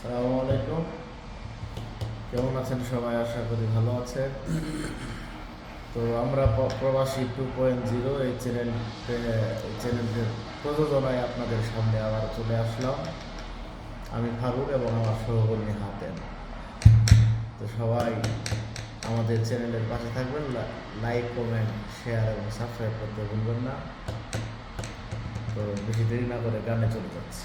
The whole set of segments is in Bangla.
সালামু আলাইকুম। কেমন আছেন সবাই? আশা করি ভালো আছেন। তো আমরা প্রবাসী টু পয়েন্ট জিরো এই চ্যানেলতে চ্যানেলটির প্রযোজনায় আপনাদের সামনে আবার চলে আসলাম। আমি ফারুক এবং আমার সহকর্মী হাতেন তো সবাই আমাদের চ্যানেলের পাশে থাকবেন। লাইক, কমেন্ট, শেয়ার এবং সাবস্ক্রাইব করতে ভুলবেন না। তো বেশি দেরি না করে গানে চলে যাচ্ছি।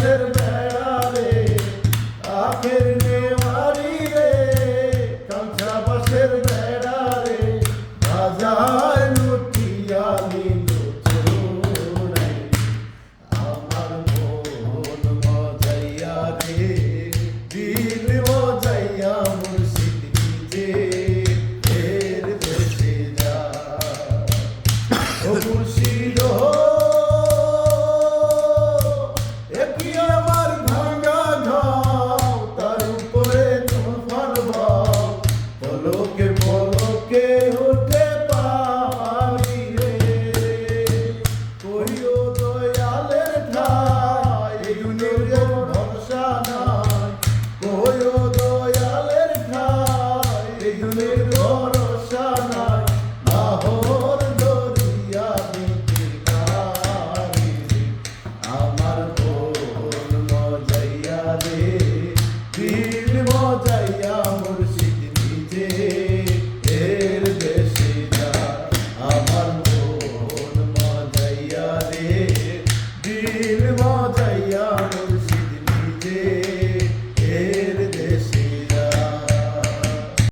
ਸਿਰ ਬਹਿਣਾ ਵੇ ਆਖਿਰ